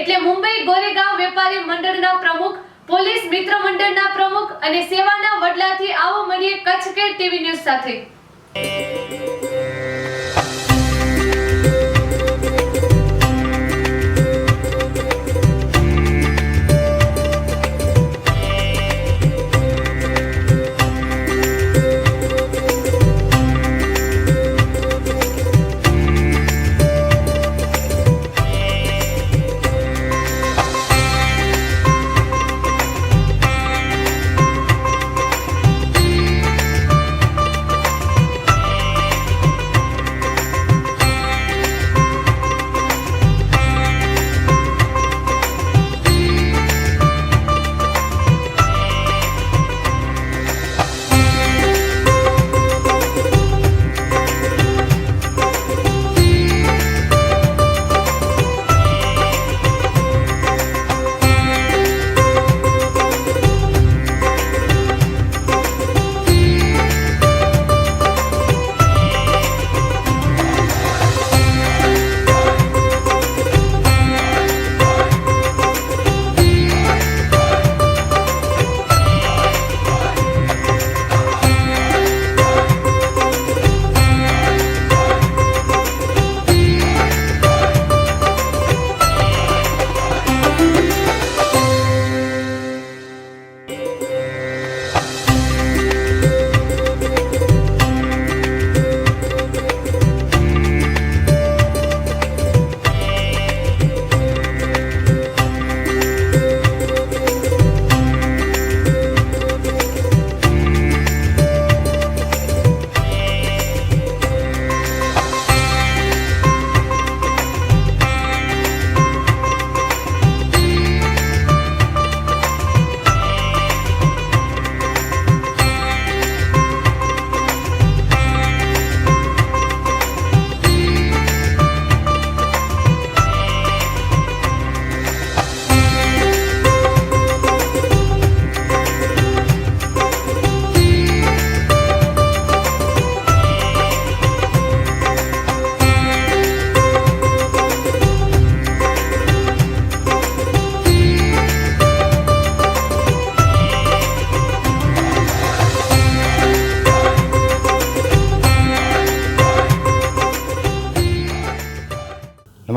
એટલે મુંબઈ ગોરેગાંવ વેપારી મંડળના પ્રમુખ, પોલીસ મિત્ર મંડળના પ્રમુખ અને સેવાના વડલાથી આવો મળીએ કચ્છ કે ટીવી ન્યૂઝ સાથે.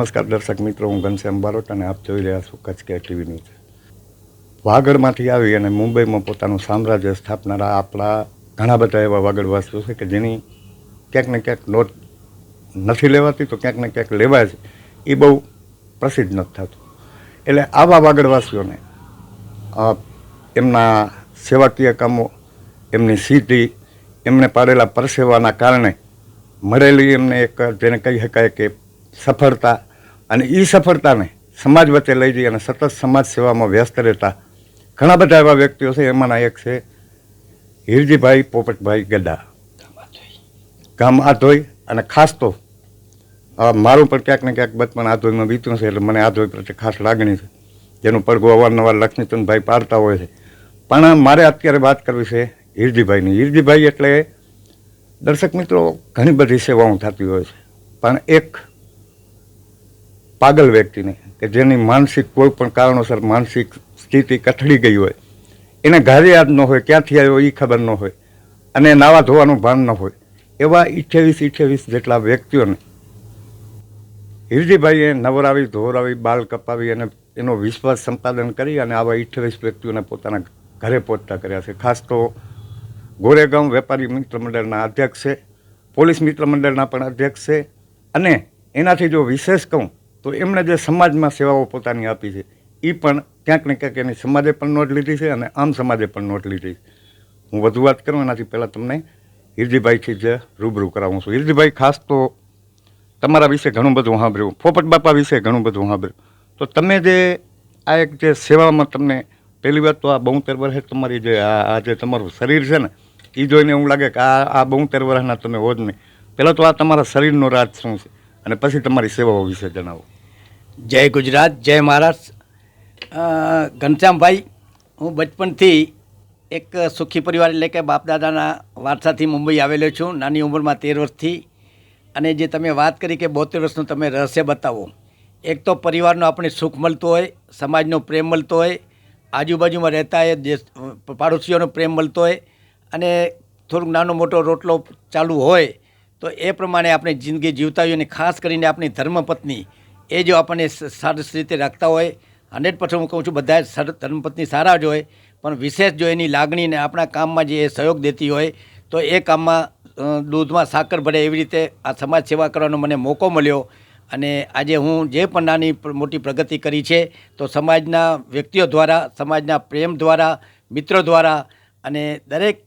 નમસ્કાર દર્શક મિત્રો, હું ઘનશ્યામ બારોટ અને આપ જોઈ રહ્યા છો કચ્છ કે ટીવી ન્યૂઝ. વાગડમાંથી આવી અને મુંબઈમાં પોતાનું સામ્રાજ્ય સ્થાપનારા આપણા ઘણા બધા એવા વાગડવાસીઓ છે કે જેની ક્યાંક ને ક્યાંક નોટ નથી લેવાતી, તો ક્યાંક ને ક્યાંક લેવાય છે. એ બહુ પ્રસિદ્ધ નથી થતું. એટલે આવા વાગડવાસીઓને એમના સેવાકીય કામો, એમની સિદ્ધિ એમને પાડેલા પરસેવાના કારણે મળેલી એમને એક, જેને કહી શકાય કે સફળતા અને એ સફળતાને સમાજ વચ્ચે લઈ જઈ અને સતત સમાજ સેવામાં વ્યસ્ત રહેતા ઘણા બધા એવા વ્યક્તિઓ છે. એમાંના એક છે હિરજીભાઈ પોપટભાઈ ગડા ગામ આધોઈ અને ખાસ તો મારું પણ ક્યાંક ને ક્યાંક બચપન આધોઈમાં વીત્યું છે એટલે મને આધોઈ પ્રત્યે ખાસ લાગણી છે. જેનું પડઘું અવારનવાર લક્ષ્મીચંદભાઈ પાડતા હોય છે. પણ મારે અત્યારે વાત કરવી છે હિરજીભાઈની. હિરજીભાઈ એટલે દર્શક મિત્રો ઘણી બધી સેવાઓ થતી હોય છે. પણ એક પાગલ વ્યક્તિને, કે જેની માનસિક કોઈ પણ કારણોસર માનસિક સ્થિતિ કથળી ગઈ હોય. એને ઘરે યાદ ન હોય, ક્યાંથી આવ્યો એ ખબર ન હોય. અને નાવા ધોવાનું ભાન ન હોય. એવા અઠ્યાવીસ અઠ્યાવીસ જેટલા વ્યક્તિઓને હિરજીભાઈએ નવરાવી ધોરાવી બાલ કપાવી અને એનો વિશ્વાસ સંપાદન કરી અને આવા અઠ્યાવીસ વ્યક્તિઓને પોતાના ઘરે પહોંચતા કર્યા છે. ખાસ તો ગોરેગાંવ વેપારી મિત્ર મંડળના અધ્યક્ષ છે, પોલીસ મિત્ર મંડળના પણ અધ્યક્ષ છે. અને એનાથી જો વિશેષ કહું તો એમણે જે સમાજમાં સેવાઓ પોતાની આપી છે એ પણ ક્યાંક ને ક્યાંક એની સમાજે પણ નોટ લીધી છે અને આમ સમાજે પણ નોટ લીધી છે. હું વધુ વાત કરું એનાથી પહેલાં તમને હિરજીભાઈથી જ રૂબરૂ કરાવું છું. હિરજીભાઈ, ખાસ તો તમારા વિશે ઘણું બધું સાંભળ્યું. પોપટ બાપા વિશે ઘણું બધું સાંભળ્યું. તો તમે જે આ એક જે સેવામાં તમને પહેલી વાત તો આ બોતેર વર્ષે તમારી જે આ જે તમારું શરીર છે ને એ જોઈને એવું લાગે કે આ આ બોતેર વર્ષના તમે હો જ નહીં. પહેલાં તો આ તમારા શરીરનો રાજ શું છે? અને પછી તમારી સેવાઓ વિશે જણાવો. જય ગુજરાત, જય મહારાષ્ટ્ર. ઘનશ્યામભાઈ, હું બચપનથી એક સુખી પરિવાર એટલે કે બાપદાદાના વારસાથી મુંબઈ આવેલો છું. નાની ઉંમરમાં તેર વર્ષથી. અને જે તમે વાત કરી કે બોતેર વર્ષનું તમે રહસ્ય બતાવો, એક તો પરિવારનો આપણે સુખ મળતો હોય, સમાજનો પ્રેમ મળતો હોય, આજુબાજુમાં રહેતા એ દેશ પાડોશીઓનો પ્રેમ મળતો હોય, અને થોડુંક નાનો મોટો રોટલો ચાલુ હોય, તો એ પ્રમાણે આપણે જિંદગી જીવતા હોઈએ અને ખાસ કરીને આપણી ધર્મપત્ની એ જો આપણને સરસ રીતે રાખતા હોય, હંડ્રેડ પર્સન્ટ હું કહું છું, બધા જ ધર્મપત્ની સારા જ હોય, પણ વિશેષ જો એની લાગણીને આપણા કામમાં જે સહયોગ દેતી હોય, તો એ કામમાં દૂધમાં સાકર ભરે એવી રીતે આ સમાજ સેવા કરવાનો મને મોકો મળ્યો. અને આજે હું જે પણ નાની મોટી પ્રગતિ કરી છે, તો સમાજના વ્યક્તિઓ દ્વારા, સમાજના પ્રેમ દ્વારા, મિત્રો દ્વારા અને દરેક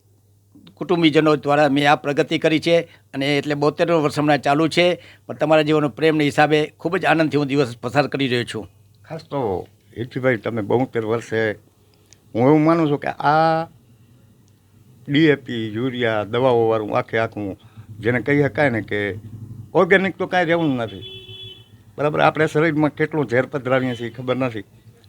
કુટુંબીજનો દ્વારા મેં આ પ્રગતિ કરી છે અને એટલે બોતેરનું વર્ષ હમણાં ચાલુ છે. પણ તમારા જીવનનો પ્રેમના હિસાબે ખૂબ જ આનંદથી હું દિવસ પસાર કરી રહ્યો છું. ખાસ તો હિતભાઈ તમે બોતેર વર્ષે હું એવું માનું છું કે આ ડીએપી યુરિયા દવાઓવાળું આખે આખું જેને કહી શકાય ને કે ઓર્ગેનિક તો કાંઈ રહેવું નથી. બરાબર, આપણે શરીરમાં કેટલું ઝેર પધરાવીએ છીએ ખબર નથી.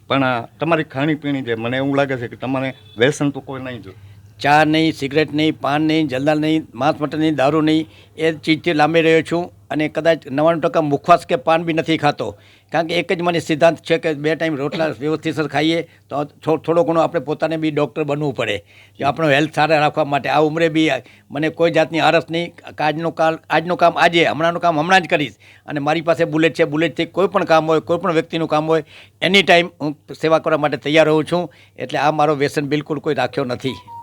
પણ તમારી ખાણીપીણી છે મને એવું લાગે છે કે તમારે વ્યસન તો કોઈ નહીં જોઈએ ચા નહીં સિગરેટ નહીં પાન નહીં જલદાર નહીં માંસ મટન નહીં દારૂ નહીં એ ચીજથી લાંબી રહ્યો છું અને કદાચ નવ્વાણું ટકા મુખવાસ કે પાન બી નથી ખાતો. કારણ કે એક જ મને સિદ્ધાંત છે કે બે ટાઈમ રોટલા વ્યવસ્થિતસર ખાઈએ તો થોડો ઘણો આપણે પોતાને બી ડૉક્ટર બનવું પડે. કે આપણો હેલ્થ સારા રાખવા માટે આ ઉંમરે બી મને કોઈ જાતની આરસ નહીં. આજનું કાલ આજનું કામ આજે હમણાંનું કામ હમણાં જ કરીશ. અને મારી પાસે બુલેટ છે બુલેટથી કોઈ પણ કામ હોય કોઈ પણ વ્યક્તિનું કામ હોય એની ટાઈમ હું સેવા કરવા માટે તૈયાર રહું છું. એટલે આ મારો વ્યસન બિલકુલ કોઈ રાખ્યો નથી.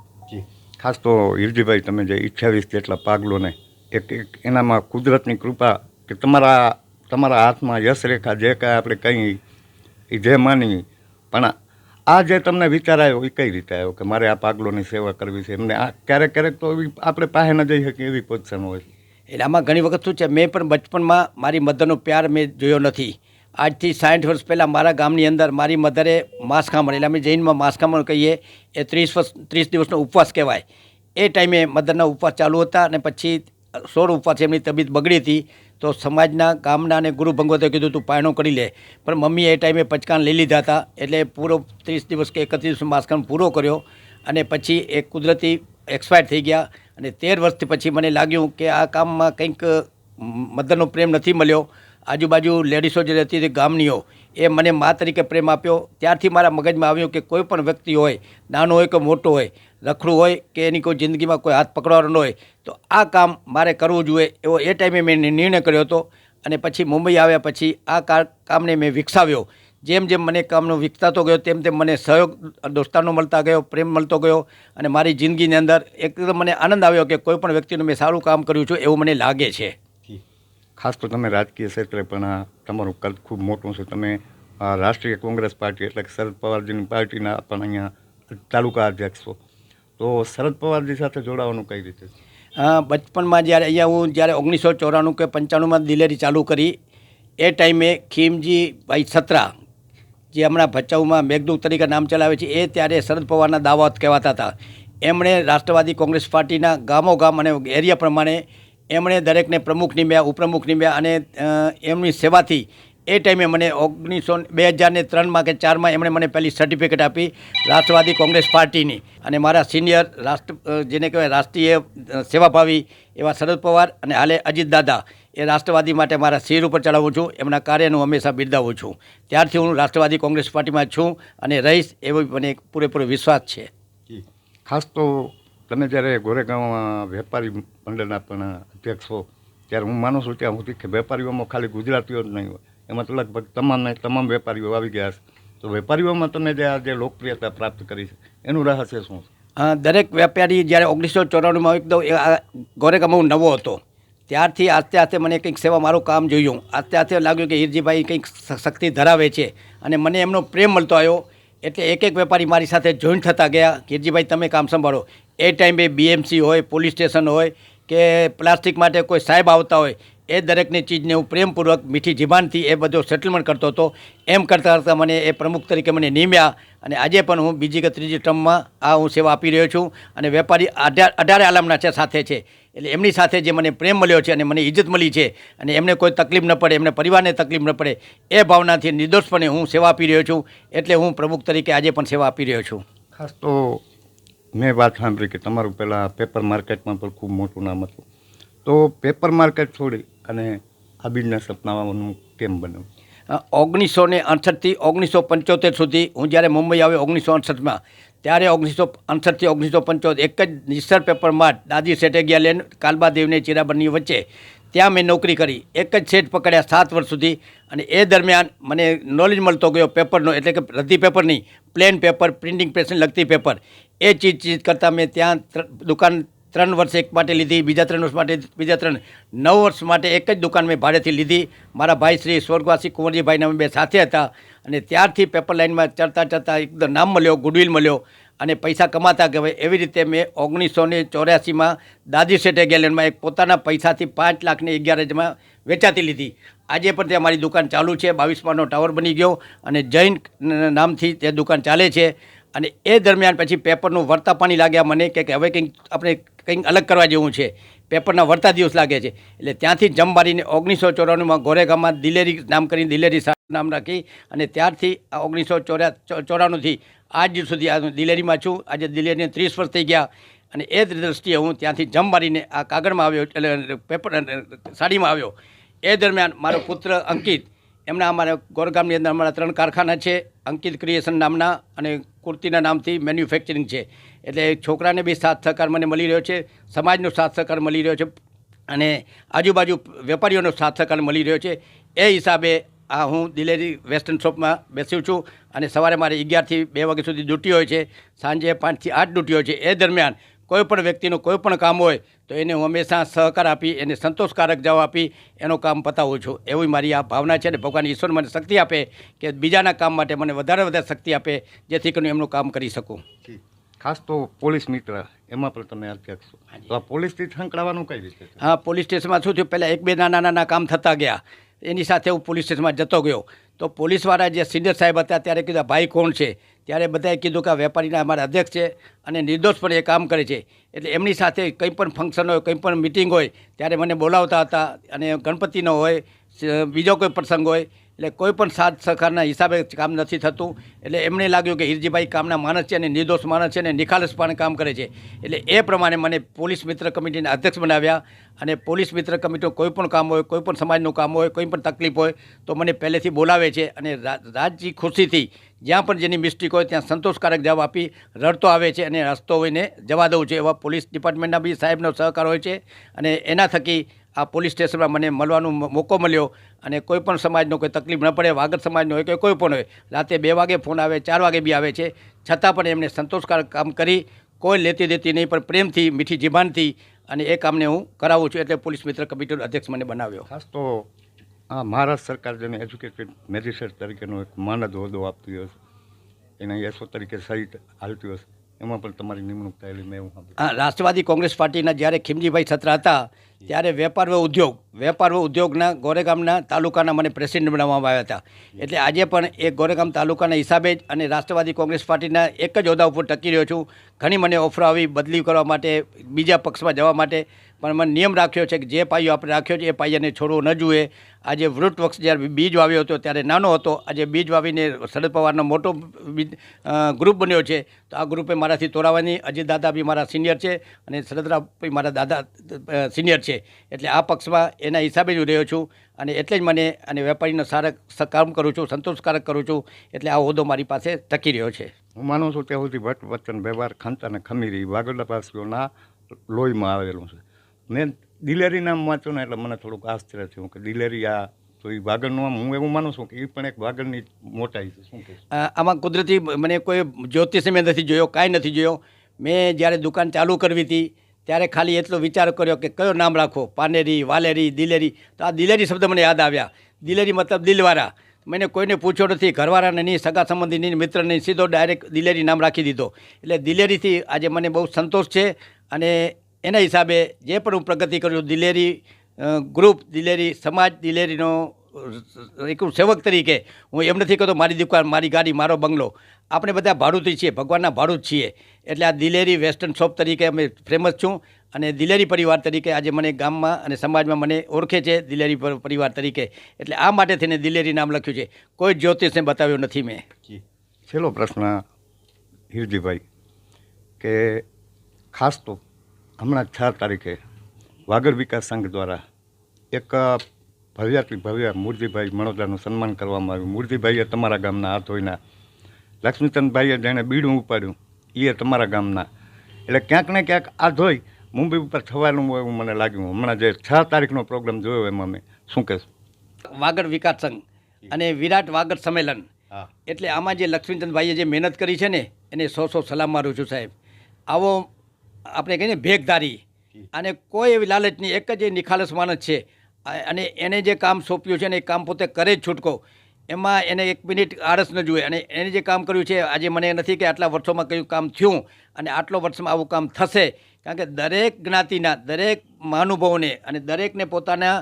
ખાસ તો હિરજીભાઈ, તમે જે ઈચ્છાવીસ જેટલા પાગલોને, એક એક એનામાં કુદરતની કૃપા કે તમારા તમારા હાથમાં યશરેખા જે કાંઈ આપણે કંઈ એ જે માની પણ આ જે તમને વિચાર આવ્યો એ કઈ રીતે આવ્યો કે મારે આ પાગલોની સેવા કરવી છે? એમને આ ક્યારેક ક્યારેક તો એવી આપણે પાસે ન જઈ શકીએ એવી પોઝિશન હોય એટલે આમાં ઘણી વખત શું છે, મેં પણ બચપણમાં મારી મધરનો પ્યાર મેં જોયો નથી. આજથી સાઠ વર્ષ પહેલાં મારા ગામની અંદર મારી મધરે માસખામણ એટલે અમે જૈનમાં માસખામણ કહીએ, એ ત્રીસ વર્ષ, ત્રીસ દિવસનો ઉપવાસ કહેવાય. એ ટાઈમે મધરના ઉપવાસ ચાલુ હતા અને પછી સોળ ઉપવાસ એમની તબિયત બગડી હતી. તો સમાજના ગામના અને ગુરુ ભંગવતે કીધું, તું પાયણો કરી લે. પણ મમ્મીએ એ ટાઈમે પચકાન લઈ લીધા હતા. એટલે પૂરો ત્રીસ દિવસ કે એકત્રીસ દિવસ માસખાન પૂરો કર્યો અને પછી એ કુદરતી એક્સપાયર થઈ ગયા. અને તેર વર્ષથી પછી મને લાગ્યું કે આ કામમાં કંઈક મધરનો પ્રેમ નથી મળ્યો. આજુબાજુ લેડીસો જે રહેતી હતી ગામનીઓ, એ મને મા તરીકે પ્રેમ આપ્યો. ત્યારથી મારા મગજમાં આવ્યું કે કોઈ પણ વ્યક્તિ હોય, નાનો હોય કે મોટો હોય, રખડું હોય કે એની કોઈ જિંદગીમાં કોઈ હાથ પકડવાનો હોય, તો આ કામ મારે કરવું જોઈએ એવો એ ટાઈમે મેં નિર્ણય કર્યો હતો. અને પછી મુંબઈ આવ્યા પછી આ કામને મેં વિકસાવ્યો. જેમ જેમ મને કામનો વિકસાતો ગયો, તેમ તેમ મને સહયોગ, દોસ્તારનો મળતા ગયો, પ્રેમ મળતો ગયો. અને મારી જિંદગીની અંદર એકદમ મને આનંદ આવ્યો કે કોઈ પણ વ્યક્તિનું મેં સારું કામ કર્યું છું એવું મને લાગે છે. ખાસ તો તમે રાજકીય ક્ષેત્રે પણ તમારું કદ ખૂબ મોટું છે. તમે રાષ્ટ્રીય કોંગ્રેસ પાર્ટી એટલે કે શરદ પવારજીની પાર્ટીના પણ અહીંયા તાલુકા અધ્યક્ષ છો. તો શરદ પવારજી સાથે જોડાવાનું કઈ રીતે બચપણમાં જ્યારે અહીંયા હું જ્યારે ઓગણીસો ચોરાણું કે પંચાણુંમાં દિલેરી ચાલુ કરી, એ ટાઈમે ખીમજી ભાઈ છત્રા, જે હમણાં ભચાઉમાં મેઘદૂત તરીકે નામ ચલાવે છે, એ ત્યારે શરદ પવારના દાવાત કહેવાતા હતા. એમણે રાષ્ટ્રવાદી કોંગ્રેસ પાર્ટીના ગામો ગામ અને એરિયા પ્રમાણે એમણે દરેકને પ્રમુખ નિમ્યા, ઉપપ્રમુખ નિમ્યા અને એમની સેવાથી એ ટાઈમે મને ઓગણીસો બે હજાર ને ત્રણમાં કે ચારમાં એમણે મને પહેલી સર્ટિફિકેટ આપી રાષ્ટ્રવાદી કોંગ્રેસ પાર્ટીની. અને મારા સિનિયર રાષ્ટ્ર જેને કહેવાય રાષ્ટ્રીય સેવાભાવી એવા શરદ પવાર અને હાલે અજીત દાદા, એ રાષ્ટ્રવાદી માટે મારા શિર ઉપર ચડાવું છું, એમના કાર્યનું હંમેશા બિરદાવું છું. ત્યારથી હું રાષ્ટ્રવાદી કોંગ્રેસ પાર્ટીમાં છું અને રહીશ એવો મને પૂરેપૂરો વિશ્વાસ છે. ખાસ તો તમે જ્યારે ગોરેગાંવમાં વેપારી મંડળના પણ અધ્યક્ષ હો, ત્યારે હું માનું છું ત્યાં સુધી કે વેપારીઓમાં ખાલી ગુજરાતીઓ જ નહીં હોય. એમાં તો લગભગ તમામ તમામ વેપારીઓ આવી ગયા છે તો વેપારીઓમાં તમે જે આ જે લોકપ્રિયતા પ્રાપ્ત કરી છે, એનું રહસ્ય શું છે? દરેક વેપારી જ્યારે ઓગણીસો ચોરાણુંમાં એકદમ ગોરેગામમાં હું નવો હતો. ત્યારથી આસ્તે આસ્તે મને કંઈક સેવા મારું કામ જોયું. આસ્તે આસ્તે લાગ્યું કે હિરજીભાઈ કંઈક શક્તિ ધરાવે છે. અને મને એમનો પ્રેમ મળતો આવ્યો. એટલે એક એક વેપારી મારી સાથે જોઈન્ટ થતા ગયા. હિરજીભાઈ, તમે કામ સંભાળો. એ ટાઈમે બીએમસી હોય, પોલીસ સ્ટેશન હોય કે પ્લાસ્ટિક માટે કોઈ સાહેબ આવતા હોય, એ દરેકની ચીજને હું પ્રેમપૂર્વક મીઠી જીભાનથી એ બધો સેટલમેન્ટ કરતો હતો. એમ કરતાં કરતાં મને એ પ્રમુખ તરીકે મને નિમ્યા અને આજે પણ હું બીજી કે ત્રીજી ટર્મમાં આ હું સેવા આપી રહ્યો છું અને વેપારી અઢાર, અઢારે આલમના છે, સાથે છે. એટલે એમની સાથે જે મને પ્રેમ મળ્યો છે અને મને ઇજ્જત મળી છે અને એમને કોઈ તકલીફ ન પડે, એમને પરિવારને તકલીફ ન પડે, એ ભાવનાથી નિર્દોષપણે હું સેવા આપી રહ્યો છું. એટલે હું પ્રમુખ તરીકે આજે પણ સેવા આપી રહ્યો છું. ખાસ તો મેં વાત સાંભળી કે તમારું પહેલાં પેપર માર્કેટમાં પણ ખૂબ મોટું નામ હતું. તો પેપર માર્કેટ છોડી અને આ બિઝનેસ અપનાવવાનું કેમ બન્યું? ઓગણીસો ને અડસઠથી ઓગણીસો પંચોતેર સુધી હું જ્યારે મુંબઈ આવ્યો ઓગણીસો અડસઠમાં, ત્યારે ઓગણીસો અડસઠથી ઓગણીસો પંચોતેર એક જ નિસર પેપરમાં દાદી સેટેગિયા લેન, કાલબાદેવને ચિરાબરની વચ્ચે ત્યાં મેં નોકરી કરી. એક જ સેટ પકડ્યા સાત વર્ષ સુધી અને એ દરમિયાન મને નોલેજ મળતો ગયો પેપરનો, એટલે કે રદ્દી પેપર નહીં પ્લેન પેપર પ્રિન્ટિંગ પ્રેસને લગતી પેપર એ ચીજ ચીજ કરતાં મેં ત્યાં દુકાન ત્રણ વર્ષ એક માટે લીધી, બીજા ત્રણ વર્ષ માટે, બીજા ત્રણ, નવ વર્ષ માટે એક જ દુકાન મેં ભાડેથી લીધી. મારા ભાઈ શ્રી સ્વર્ગવાસી કુંવરજીભાઈના અમે બે સાથે હતા અને ત્યારથી પેપર લાઇનમાં ચડતા ચડતા એકદમ નામ મળ્યો ગુડવિલ મળ્યો. અને પૈસા કમાતા કહેવાય એવી રીતે મેં ઓગણીસો ને ચોર્યાસીમાં દાદી સેટે ગેલેન્ડમાં એક પોતાના પૈસાથી પાંચ લાખને અગિયાર હજારમાં વેચાતી લીધી. આજે પણ તે મારી દુકાન ચાલુ છે, બાવીસમાનો ટાવર બની ગયો અને જૈન નામથી તે દુકાન ચાલે છે. અને એ દરમિયાન પછી પેપરનું વળતા પાણી લાગ્યા મને કે હવે કંઈક આપણે કંઈક અલગ કરવા જેવું છે. પેપરના વળતા દિવસ લાગે છે. એટલે ત્યાંથી જમ મારીને ઓગણીસો ચોરાણુંમાં ગોરેગામમાં દિલેરી નામ કરીને દિલેરી નામ રાખી અને ત્યારથી આ ઓગણીસો ચોર્યા ચોરાણુંથી આજ સુધી આ દિલેરીમાં છું. આજે દિલેરીને ત્રીસ વર્ષ થઈ ગયા અને એ જ દ્રષ્ટિએ હું ત્યાંથી જમ મારીને આ કાગળમાં આવ્યો, એટલે પેપર સાડીમાં આવ્યો. એ દરમિયાન મારો પુત્ર અંકિત, એમના અમારા ગોરગામની અંદર અમારા ત્રણ કારખાના છે. અંકિત ક્રિએશન નામના અને કુર્તીના નામથી મેન્યુફેક્ચરિંગ છે. એટલે છોકરાને બી સાથ સહકાર મને મળી રહ્યો છે, સમાજનો સાથ સહકાર મળી રહ્યો છે અને આજુબાજુ વેપારીઓનો સાથ સહકાર મળી રહ્યો છે. એ હિસાબે આ હું દિલેરી વેસ્ટર્ન શોપમાં બેસ્યું છું અને સવારે મારે અગિયારથી બે વાગ્યા સુધી ડ્યુટી હોય છે. સાંજે પાંચથી આઠ ડ્યુટી હોય છે. એ દરમિયાન કોઈ પણ વ્યક્તિનું કોઈપણ કામ હોય તો એને હું હંમેશા સહકાર આપી એને સંતોષકારક જવાબ આપી એનું કામ પતાવું છું. એવી મારી આ ભાવના છે ને ભગવાન ઈશ્વર મને શક્તિ આપે કે બીજાના કામ માટે મને વધારે વધારે શક્તિ આપે જેથી કરીને એમનું કામ કરી શકું. ખાસ તો પોલીસ મિત્ર એમાં પણ તમે અધ્યક્ષ છો. તો આ પોલીસથી સંકળાવાનું કઈ રીતે હા પોલીસ સ્ટેશનમાં શું થયું? પહેલાં એક બે નાના નાના કામ થતા ગયા. એની સાથે હું પોલીસ સ્ટેશનમાં જતો ગયો. તો પોલીસવાળા જે સિનિયર સાહેબ હતા ત્યારે કીધું ભાઈ કોણ છે? ત્યારે બધાએ કીધું કે આ વેપારીના અમારા અધ્યક્ષ છે અને નિર્દોષ પણ એ કામ કરે છે. એટલે એમની સાથે કંઈ પણ ફંક્શન હોય, કંઈ પણ મિટિંગ હોય, ત્યારે મને બોલાવતા હતા અને ગણપતિનો હોય બીજો કોઈ પ્રસંગ હોય એટલે કોઈ પણ સાથ સહકારના હિસાબે કામ નથી થતું. એટલે એમને લાગ્યું કે હિરજીભાઈ કામના માણસ છે અને નિર્દોષ માણસ છે અને નિખાલસપણે કામ કરે છે. એટલે એ પ્રમાણે મને પોલીસ મિત્ર કમિટીના અધ્યક્ષ બનાવ્યા અને પોલીસ મિત્ર કમિટીનું કોઈ પણ કામ હોય, કોઈ પણ સમાજનું કામ હોય, કોઈ પણ તકલીફ હોય, તો મને પહેલેથી બોલાવે છે અને રાજજી ખુશીથી જ્યાં પણ જેની મિસ્ટેક હોય ત્યાં સંતોષકારક જવાબ આપી રડતો આવે છે અને હસતો હોઈને જવા દઉં છે. એવા પોલીસ ડિપાર્ટમેન્ટના બી સાહેબનો સહકાર હોય છે અને એના થકી આ પોલીસ સ્ટેશનમાં મને મળવાનો મોકો મળ્યો અને કોઈ પણ સમાજનો કોઈ તકલીફ ન પડે વાગર સમાજનો હોય કે કોઈ પણ હોય, રાતે બે વાગે ફોન આવે, ચાર વાગે બી આવે છે, છતાં પણ એમને સંતોષકારક કામ કરી, કોઈ લેતી દેતી નહીં, પણ પ્રેમથી, મીઠી જીભાનથી અને એ કામને હું કરાવું છું એટલે પોલીસ મિત્ર કમિટીનો અધ્યક્ષ મને બનાવ્યો. ખાસ તો આ મહારાષ્ટ્ર સરકાર જેને એજ્યુકેટેડ મેજિસ્ટ્રેટ તરીકેનો એક માનદ હોદ્દો આપતી હશે એના એસો તરીકે સહિત હાલતી હશે એમાં પણ તમારી નિમણૂક થયેલી મેં એવું હા, રાષ્ટ્રવાદી કોંગ્રેસ પાર્ટીના જ્યારે ખીમજીભાઈ છત્રા હતા, ત્યારે વેપાર વ ઉદ્યોગ, વેપાર વ ઉદ્યોગના ગોરેગામના તાલુકાના મને પ્રેસિડેન્ટ બનાવવામાં આવ્યા હતા. એટલે આજે પણ એ ગોરેગામ તાલુકાના હિસાબે જ અને રાષ્ટ્રવાદી કોંગ્રેસ પાર્ટીના એક જ હોદ્દા ઉપર ટકી રહ્યો છું. ઘણી મને ઓફરો આવી બદલી કરવા માટે, બીજા પક્ષમાં જવા માટે. પણ મને નિયમ રાખ્યો છે કે જે પાયો આપણે રાખ્યો છે એ પાયાને છોડવો ન જોઈએ. આજે વૃક્ષ વક્ષ જ્યારે બીજ વાવ્યો હતો ત્યારે નાનો હતો. આજે બીજ વાવીને શરદ પવારનો મોટો ગ્રુપ બન્યો છે. તો આ ગ્રુપે મારાથી તોડાવવાની, અજીત દાદા બી મારા સિનિયર છે અને શરદરાવ બી મારા દાદા સિનિયર છે. એટલે આ પક્ષમાં એના હિસાબે જ રહ્યો છું અને એટલે જ મને અને વેપારીનો સારા કામ કરું છું, સંતોષકારક કરું છું. એટલે આ હોદ્દો મારી પાસે ટકી રહ્યો છે. હું માનું છું ત્યાં સુધી ભટ્ટ વચન, વ્યવહાર ખંત અને ખમીરી વાગડવાસીઓના લોહીમાં આવેલું છે. મેં દિલેરી નામ વાંચ્યું ને એટલે મને થોડુંક આશ્ચર્ય થયું કે દિલેરી આ, તો એ વાગડનું આમ હું એવું માનું છું કે એ પણ એક વાગડની મોટાઈ છે, શું આમાં કુદરતી મને કોઈ જ્યોતિષ મેં નથી જોયો, કાંઈ નથી જોયો. મેં જ્યારે દુકાન ચાલુ કરવી હતી, ત્યારે ખાલી એટલો વિચાર કર્યો કે કયો નામ રાખો? પાનેરી, વાલેરી, દિલેરી. તો આ દિલેરી શબ્દ મને યાદ આવ્યા. દિલેરી મતલબ દિલવાળા મને કોઈને પૂછ્યો નથી ઘરવાળાને નહીં, સગા સંબંધી નહીં મિત્ર નહીં, સીધો ડાયરેક્ટ દિલેરી નામ રાખી દીધો. એટલે દિલેરીથી આજે મને બહુ સંતોષ છે અને એના હિસાબે જે પણ હું પ્રગતિ કરું છું, દિલેરી ગ્રુપ, દિલેરી, સમાજ દિલેરીનો એક સેવક તરીકે હું એમ નથી કહેતો મારી દુકાન, મારી ગાડી, મારો બંગલો. આપણે બધા ભાડુતી છીએ, ભગવાનના ભાડૂત છીએ. એટલે આ દિલેરી વેસ્ટર્ન શોપ તરીકે અમે ફેમસ છું અને દિલેરી પરિવાર તરીકે આજે મને ગામમાં અને સમાજમાં મને ઓળખે છે દિલેરી પર- પરિવાર તરીકે. એટલે આ માટે થઈને દિલેરી નામ લખ્યું છે. કોઈ જ્યોતિષને બતાવ્યો નથી મેં. છેલ્લો પ્રશ્ન હિરજીભાઈ, કે ખાસ તો હમણાં ચાર તારીખે વાગડ વિકાસ સંઘ દ્વારા એક ભવ્યાથી ભવ્ય મૂર્તિભાઈ મણોદરાનું સન્માન કરવામાં આવ્યું. મૂર્તિભાઈએ તમારા ગામના હાથ હોઈના લક્ષ્મીચંદભાઈએ જેણે બીડું ઉપાડ્યું એ તમારા ગામના. એટલે ક્યાંક ને ક્યાંક આ ધોઈ મુંબઈ ઉપર થવાનું હોય એવું મને લાગ્યું. હમણાં જે છ તારીખનો પ્રોગ્રામ જોયો એમાં મેં શું કહેશું? વાગડ વિકાસ સંઘ અને વિરાટ વાગડ સંમેલન. હા. એટલે આમાં જે લક્ષ્મીચંદભાઈએ જે મહેનત કરી છે ને એને સો સો સલામ મારું છું સાહેબ. આવો આપણે કહીએ ને ભેગધારી અને કોઈ એવી લાલચ નહીં એક જ એ નિખાલસ માણસ છે. અને એને જે કામ સોંપ્યું છે ને એ કામ પોતે કરે જ છૂટકો. એમાં એને એક મિનિટ આળસ ન જોઈએ અને એને જે કામ કર્યું છે આજે મને નથી કે આટલા વર્ષોમાં કયું કામ થયું અને આટલો વર્ષમાં આવું કામ થશે. કારણ કે દરેક જ્ઞાતિના દરેક મહાનુભાવોને અને દરેકને પોતાના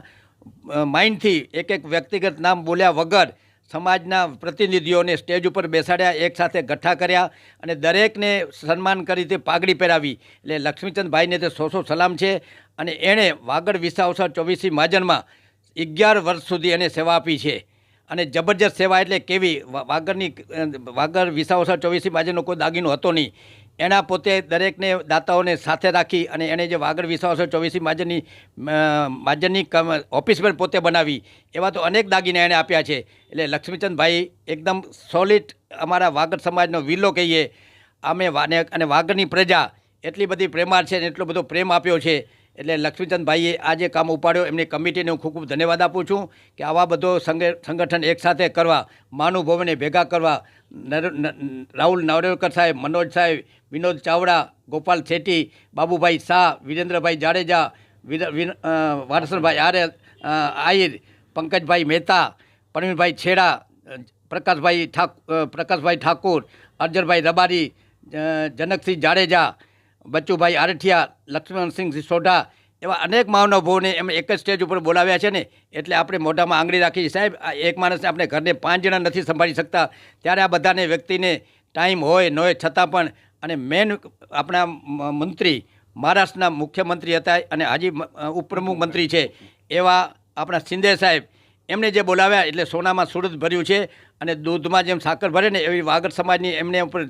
માઇન્ડથી એક એક વ્યક્તિગત નામ બોલ્યા વગર સમાજના પ્રતિનિધિઓને સ્ટેજ ઉપર બેસાડ્યા એકસાથે ગઠ્ઠા કર્યા અને દરેકને સન્માન કરી તે પાઘડી પહેરાવી. એટલે લક્ષ્મીચંદભાઈને તે સો સો સલામ છે અને એણે વાગડ વિસાવસર ચોવીસી મહાજનમાં અગિયાર વર્ષ સુધી એને સેવા આપી છે. અને જબરજસ્ત સેવા એટલે કેવી? વાગડની વાગડ વિસાવસર ચોવીસી મહાજનનો કોઈ દાગીનો હતો નહીં. એના પોતે દરેકને દાતાઓને સાથે રાખી અને એણે જે વાગડ વિસાવસર ચોવીસી અ, કમ ઓફિસ પર પોતે બનાવી. એવા તો અનેક દાગીના એણે આપ્યા છે. એટલે લક્ષ્મીચંદભાઈ એકદમ સોલિડ અમારા વાગડ સમાજનો વિલો કહીએ. અમે વાને અને વાગડની પ્રજા. એટલી બધી પ્રેમાળ છે અને એટલો બધો પ્રેમ આપ્યો છે. એટલે લક્ષ્મીચંદભાઈએ આ જે કામ ઉપાડ્યો એમની કમિટીને હું ખૂબ ખૂબ ધન્યવાદ આપું છું કે આવા બધો સંગે- સંગઠન એકસાથે કરવા મહાનુભાવોને ભેગા કરવા. રાહુલ નાવડેકર સાહેબ મનોજ સાહેબ વિનોદ ચાવડા ગોપાલ શેટ્ટી બાબુભાઈ શાહ વિરેન્દ્રભાઈ જાડેજા વિર- વિન- અ, આર્ય આહિર પંકજભાઈ મહેતા પરવીનભાઈ છેડા પ્રકાશભાઈ ઠાક પ્રકાશભાઈ ઠાકુર અર્જનભાઈ રબારી જનકસિંહ જાડેજા બચ્ચુભાઈ આરઠિયા લક્ષ્મણસિંહ સોઢા એવા અનેક મહાનુભાવોને એમ એક જ સ્ટેજ ઉપર બોલાવ્યા છે ને એટલે આપણે મોઢામાં આંગળી રાખી સાહેબ આ એક માણસને આપણે ઘરને પાંચ જણા નથી સંભાળી શકતા. ત્યારે આ બધાને વ્યક્તિને ટાઈમ હોય ન હોય છતાં પણ અને મેન આપણા મંત્રી, મહારાષ્ટ્રના મુખ્યમંત્રી હતા અને હાજી ઉપપ્રમુખ મંત્રી છે, એવા આપણા શિંદે સાહેબ, એમને જે બોલાવ્યા, એટલે સોનામાં સુરત ભર્યું છે અને દૂધમાં જેમ સાકર ભરે ને એવી વાગડ સમાજની એમને ઉપર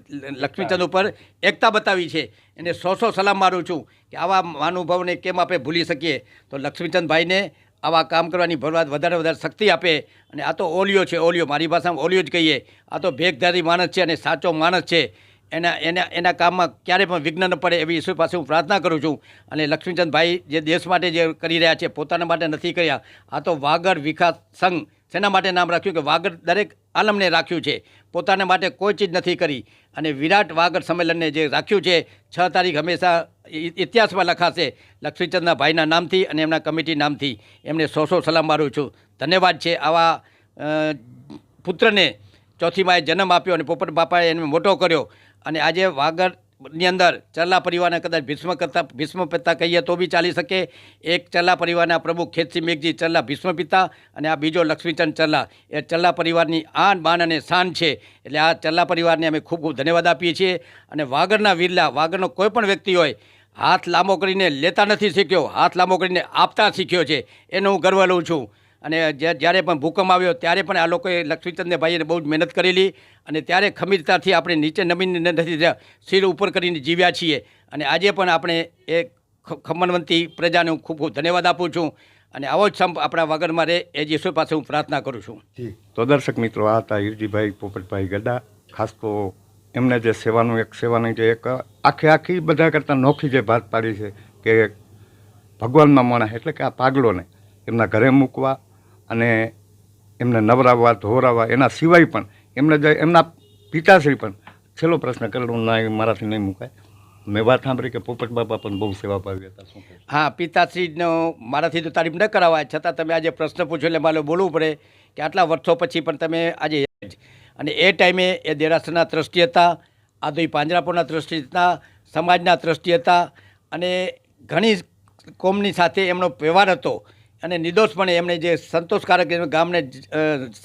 લક્ષ્મીચંદ ઉપર એકતા બતાવી છે. એને સો સો સલામ મારું છું કે આવા મહાનુભાવને કેમ આપણે ભૂલી શકીએ? તો લક્ષ્મીચંદભાઈને આવા કામ કરવાની ભરવાદ વધારે વધારે શક્તિ આપે અને આ તો ઓલિયો છે, ઓલિયો, મારી ભાષામાં ઓલિયો જ કહીએ. આ તો ભેગધારી માણસ છે અને સાચો માણસ છે. એના એના એના કામમાં ક્યારે પણ વિઘ્ન ન પડે એવી ઈશ્વર પાસે હું પ્રાર્થના કરું છું. અને લક્ષ્મીચંદભાઈ જે દેશ માટે જે કરી રહ્યા છે, પોતાના માટે નથી કર્યા, આ તો વાગડ વિકાસ સંઘ શેના માટે નામ રાખ્યું? કે વાગડ દરેક આલમને રાખ્યું છે. પોતાના માટે કોઈ ચીજ નથી કરી. અને વિરાટ વાગડ સંમેલનને જે રાખ્યું છે, છ તારીખ હંમેશા ઇતિહાસમાં લખાશે લક્ષ્મીચંદના ભાઈના નામથી અને એમના કમિટી નામથી. એમને સો સો સલામ મારું છું. ધન્યવાદ છે આવા પુત્રને ચોથી માએ જન્મ આપ્યો અને પોપટ બાપાએ એને મોટો કર્યો. અને આજે વાગરની અંદર ચરલા પરિવારને કદાચ ભીષ્મ કરતા ભીષ્મ પિતા કહીએ તો બી ચાલી શકે. એક ચરલા પરિવારના પ્રમુખ ખેતસિંહ મેઘજી ચરલા ભીષ્મ પિતા અને આ બીજો લક્ષ્મીચંદ ચરલા એ ચરલા પરિવારની આન બાન અને શાન છે. એટલે આ ચરલા પરિવારને અમે ખૂબ ખૂબ ધન્યવાદ આપીએ છીએ. અને વાગડના વિરલા, વાગડનો કોઈ પણ વ્યક્તિ હોય, હાથ લાંબો કરીને લેતા નથી શીખ્યો, હાથ લાંબો કરીને આપતા શીખ્યો છે. એનો હું ગર્વ લઉં છું. અને જ્યા- જ્યારે પણ ભૂકંપ આવ્યો, ત્યારે પણ આ લોકોએ લક્ષ્મીચંદને ભાઈએ બહુ જ મહેનત કરેલી અને ત્યારે ખમીરતાથી આપણે નીચે નમીને નથી શિર ઉપર કરીને જીવ્યા છીએ. અને આજે પણ આપણે એ ખ- ખમણવંતી પ્રજાને હું ખૂબ ખૂબ ધન્યવાદ આપું છું. અને આવો જ સંપ આપણા વગરમાં રહે, એ જ ઈશ્વર પાસે હું પ્રાર્થના કરું છું. તો દર્શક મિત્રો, આ હતા હિરજીભાઈ પોપટભાઈ ગડા. ખાસ તો એમને જે સેવાનું એક સેવાની જે એક આખી આખી બધા કરતાં નોખી જે ભાત પાડી છે કે ભગવાનના માણસ એટલે કે આ પાગલોને એમના ઘરે મૂકવા અને એમને નવરાવવા ધોરાવવા એના સિવાય પણ, એમને જે એમના પિતાશ્રી પણ, છેલ્લો પ્રશ્ન કરેલો ના મારાથી નહીં મુકાય. મેં વાત સાંભળી કે પોપટ બાપા પણ બહુ સેવા પાવી હતા, શું હા, પિતાશ્રીનો મારાથી તો તારીફ ન કરાવાય, છતાં તમે આજે પ્રશ્ન પૂછ્યો એટલે મારે બોલવું પડે કે આટલા વર્ષો પછી પણ તમે આજે અને એ ટાઈમે એ દેરાસરના ટ્રસ્ટી હતા આદોઈ પાંજરાપોરના ટ્રસ્ટી હતા, સમાજના ટ્રસ્ટી હતા અને ઘણી કોમની સાથે એમનો વ્યવહાર હતો. અને નિર્દોષપણે એમણે જે સંતોષકારક ગામને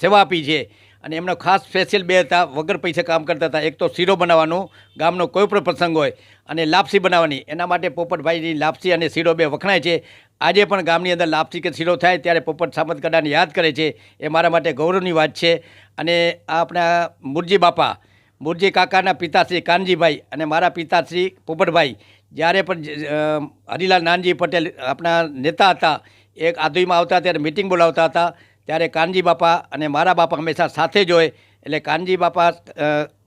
સેવા આપી છે અને એમનો ખાસ સ્પેશિયલ બે હતા, વગર પૈસે કામ કરતા હતા. એક તો શીરો બનાવવાનો, ગામનો કોઈ પણ પ્રસંગ હોય, અને લાપસી બનાવવાની. એના માટે પોપટભાઈની લાપસી અને શીરો બે વખણાય છે. આજે પણ ગામની અંદર લાપસી કે શીરો થાય ત્યારે પોપટ સામંતકડાને યાદ કરે છે. એ મારા માટે ગૌરવની વાત છે. અને આ આપણા મુરજી બાપા, મુરજી કાકાના પિતાશ્રી કાનજીભાઈ અને મારા પિતાશ્રી પોપટભાઈ. જ્યારે પણ હરિલાલ નાનજી પટેલ આપણા નેતા હતા એક આધુઈમાં આવતા ત્યારે મિટિંગ બોલાવતા હતા. ત્યારે કાનજી બાપા અને મારા બાપા હંમેશા સાથે જ હોય. એટલે કાનજી બાપા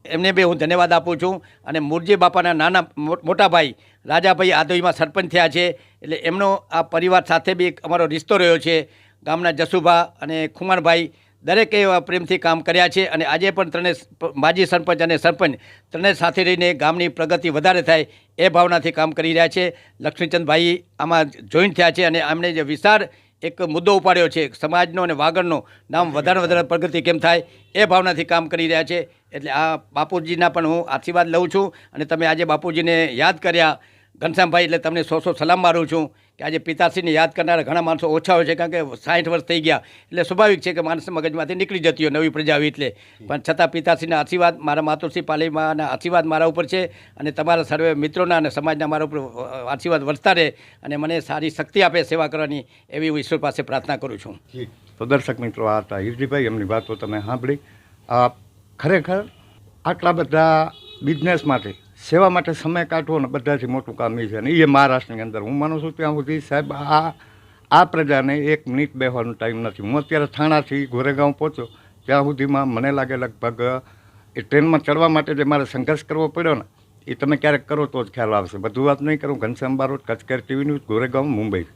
એમને બી હું ધન્યવાદ આપું છું. અને મુરજી બાપાના નાના મોટા ભાઈ રાજાભાઈ આદોઈમાં સરપંચ થયા છે. એટલે એમનો આ પરિવાર સાથે બી અમારો રિશ્તો રહ્યો છે. ગામના જસુભા અને ખુમારભાઈ દરેકે એવા પ્રેમથી કામ કર્યા છે અને આજે પણ ત્રણે માજી સરપંચ અને સરપંચ ત્રણેય સાથે રહીને ગામની પ્રગતિ વધારે થાય એ ભાવનાથી કામ કરી રહ્યા છે. લક્ષ્મીચંદભાઈ આમાં જોઈન્ટ થયા છે અને એમણે જે વિશાળ એક મુદ્દો ઉપાડ્યો છે, સમાજનો અને વાગડનો, નામ વધારે વધારે પ્રગતિ કેમ થાય એ ભાવનાથી કામ કરી રહ્યા છે. એટલે આ બાપુજીના પણ હું આશીર્વાદ લઉં છું અને તમે આજે બાપુજીને યાદ કર્યા ઘનશ્યામભાઈ, એટલે તમને સો સો સલામ મારું છું કે આજે પિતાશ્રીને યાદ કરનારા ઘણા માણસો ઓછા હોય છે, કારણ કે સાઠ વર્ષ થઈ ગયા. એટલે સ્વાભાવિક છે કે માણસ મગજમાંથી નીકળી જતી હોય નવી પ્રજા આવી એટલે. પણ છતાં પિતાશ્રીના આશીર્વાદ, મારા માતુશ્રી પાલીમાના આશીર્વાદ મારા ઉપર છે અને તમારા સર્વે મિત્રોના અને સમાજના મારા ઉપર આશીર્વાદ વધતા રહે અને મને સારી શક્તિ આપે સેવા કરવાની એવી હું ઈશ્વર પાસે પ્રાર્થના કરું છું. તો દર્શક મિત્રો, આ હતા હિરજીભાઈ, એમની વાતો તમે સાંભળી. ખરેખર આટલા બધા બિઝનેસ માટે સેવા માટે સમય કાઢવો ને બધાથી મોટું કામ એ છે અને એ મહારાષ્ટ્રની અંદર. હું માનું છું ત્યાં સુધી સાહેબ આ આ પ્રજાને એક મિનિટ બેહવાનો ટાઈમ નથી. હું અત્યારે થાણાથી ગોરેગાંવ પહોંચ્યો. ત્યાં સુધીમાં મને લાગે લગભગ, એ ટ્રેનમાં ચડવા માટે જે મારે સંઘર્ષ કરવો પડ્યો ને એ તમે ક્યારેક કરો તો જ ખ્યાલ આવશે. બધું વાત નહીં કરું. ઘનશ્યામ બારોટ કચકેર ટીવી ન્યૂઝ ગોરેગાંવ મુંબઈ.